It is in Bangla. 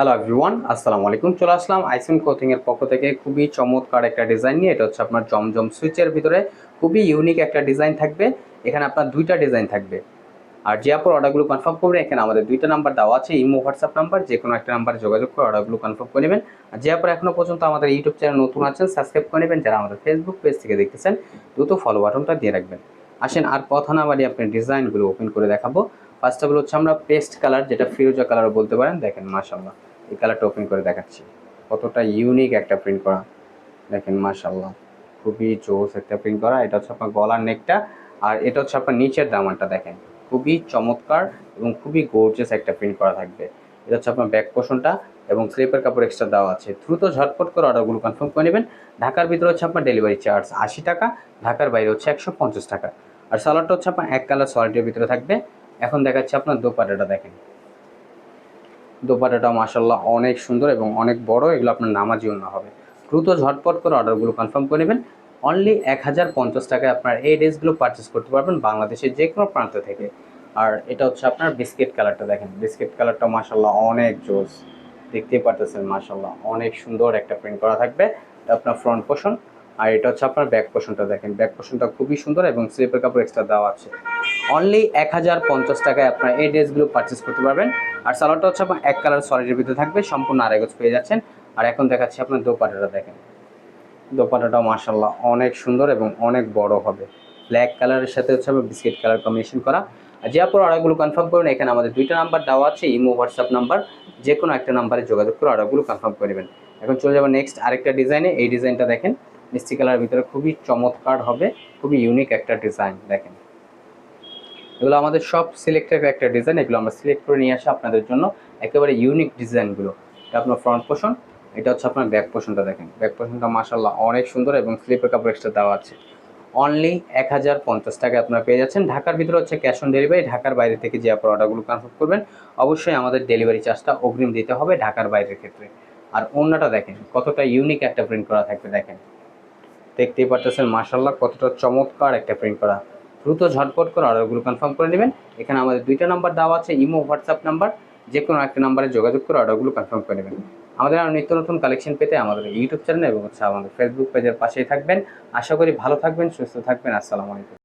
হ্যালো এভরিওয়ান আসসালামু আলাইকুম। চলে আসলাম আইসিন কোথিং এর পক্ষ থেকে। খুবই চমৎকার একটা ডিজাইন নিয়ে। এটা হচ্ছে আপনার জমজম সুইচের ভিতরে। খুবই ইউনিক একটা ডিজাইন থাকবে। এখানে আপনার দুইটা ডিজাইন থাকবে। আর যে আপনার অর্ডারগুলো কনফার্ম করবেন। এখানে আমাদের দুইটা নাম্বার দেওয়া আছে। ইমো হোয়াটসঅ্যাপ নাম্বার যে কোনো একটা নাম্বারে যোগাযোগ করে অর্ডারগুলো কনফার্ম করে নেবেন। আর যে আপনার এখনও পর্যন্ত আমাদের ইউটিউব চ্যানেল নতুন আছেন সাবস্ক্রাইব করে নেবেন। যারা আমাদের ফেসবুক পেজ থেকে দেখতেছেন, দ্রুত ফলো বাটনটা দিয়ে রাখবেন। আসেন, আর কথা না বাড়ি আপনি ডিজাইনগুলো ওপেন করে দেখাবো। ফার্স্ট অফ হচ্ছে আমরা পেস্ট কালার যেটা ফিরোজা কালার বলতে পারেন। দেখেন মাশাল্লাহ এই কালারটা ওপেন করে দেখাচ্ছি। কতটা ইউনিক একটা প্রিন্ট করা। দেখেন মাশাল্লাহ খুবই জোস একটা প্রিন্ট করা। এটা হচ্ছে আপনার গলার নেকটা আর এটা হচ্ছে আপনার নিচের দামানটা, দেখেন। খুবই চমৎকার এবং খুবই গোর্জিয়াস একটা প্রিন্ট করা থাকবে। এটা হচ্ছে আপনার ব্যাক পোষণটা এবং স্লিপের কাপড় এক্সট্রা দেওয়া আছে। দ্রুত ঝটপট করে অর্ডারগুলো কনফার্ম করে নেবেন। ঢাকার ভিতরে হচ্ছে আপনার ডেলিভারি চার্জ আশি টাকা, ঢাকার বাইরে হচ্ছে একশো পঞ্চাশ টাকা। আর সালোয়ারটা হচ্ছে আপনার এক কালার সলিডের ভিতরে থাকবে। এখন দেখাচ্ছি আপনার দোপাটাটা দেখেন। দোপাটাটা মাসাল্লাহ অনেক সুন্দর এবং অনেক বড়, এগুলো আপনার নামাজি অন্য হবে। দ্রুত ঝটপট করে অর্ডারগুলো কনফার্ম করে নেবেন। অনলি এক হাজার পঞ্চাশ টাকায় আপনার এই ড্রেসগুলো পারচেস করতে পারবেন বাংলাদেশের যে কোনো প্রান্ত থেকে। আর এটা হচ্ছে আপনার বিস্কিট কালারটা দেখেন। বিস্কিট কালারটা মাসাল্লাহ অনেক জোস। দেখতেই পারতেছেন মাসাল্লাহ অনেক সুন্দর একটা প্রিন্ট করা থাকবে। আপনার ফ্রন্ট পোষণ আর এটা হচ্ছে আপনার ব্যাক পোষণটা দেখেন। ব্যাক পোষণটা খুবই সুন্দর এবং স্লিপের কাপড় এক্সট্রা দেওয়া আছে। অনলি এক হাজার পঞ্চাশ টাকায় আপনার এই ড্রেসগুলো পারচেস করতে পারবেন। আর সালোয়ারটা হচ্ছে আপনার এক কালার সলিডের ভিতরে থাকবে, সম্পূর্ণ আড়াই গজ পেয়ে যাচ্ছেন। আর এখন দেখাচ্ছি আপনার দোপাটাটা দেখেন। দোপাটাটাও মার্শাল্লাহ অনেক সুন্দর এবং অনেক বড় হবে। ব্ল্যাক কালারের সাথে হচ্ছে আপনার বিস্কিট কালার কম্বিনেশন করা। আর যে আপনার অর্ডারগুলো কনফার্ম করবেন, এখানে আমাদের দুইটা নাম্বার দেওয়া আছে, ইমো হোয়াটসঅ্যাপ নাম্বার যে কোনো একটা নাম্বারে যোগাযোগ করে অর্ডারগুলো কনফার্ম করে নেবেন। এখন চলে যাব নেক্সট আরেকটা ডিজাইনে এই ডিজাইনটা দেখেন। মিষ্টি কালারের ভিতরে খুবই চমৎকার হবে, খুবই ইউনিক একটা ডিজাইন দেখেন। এগুলো আমাদের সব সিলেক্টেড একটা ডিজাইন এগুলো আমরা সিলেক্ট করে নিয়ে আসি আপনাদের জন্য। একেবারে ইউনিক ডিজাইনগুলো এটা আপনার ফ্রন্ট পোষণ এটা হচ্ছে আপনার ব্যাক পোষণটা দেখেন। ব্যাক পোষণটা মাসাল্লাহ অনেক সুন্দর এবং স্লিপের কাপড় এক্সট্রা দেওয়া আছে। অনলি এক হাজার পঞ্চাশ টাকায় আপনারা পেয়ে যাচ্ছেন। ঢাকার ভিতরে হচ্ছে ক্যাশ অন ডেলিভারি ঢাকার বাইরে থেকে যে আপনার অর্ডারগুলো কনফার্ম করবেন, অবশ্যই আমাদের ডেলিভারি চার্জটা অগ্রিম দিতে হবে ঢাকার বাইরের ক্ষেত্রে। আর অন্যটা দেখেন, কতটা ইউনিক একটা প্রিন্ট করা থাকবে, দেখেন। দেখতেই পারতেছেন মাসাল্লাহ কতটা চমৎকার একটা প্রিন্ট করা। দ্রুত ঝটপট করে অর্ডারগুলো কনফার্ম করে নেবেন। এখানে আমাদের দুইটা নাম্বার দেওয়া আছে, ইমো হোয়াটসঅ্যাপ নাম্বার যে কোনো একটা নাম্বারে যোগাযোগ করে অর্ডারগুলো কনফার্ম করে নেবেন। আমাদের আরও নিত্য নতুন কালেকশন পেতে আমাদের ইউটিউব চ্যানেল এবং হচ্ছে আমাদের ফেসবুক পেজের পাশেই থাকবেন। আশা করি ভালো থাকবেন, সুস্থ থাকবেন, আসসালামু আলাইকুম।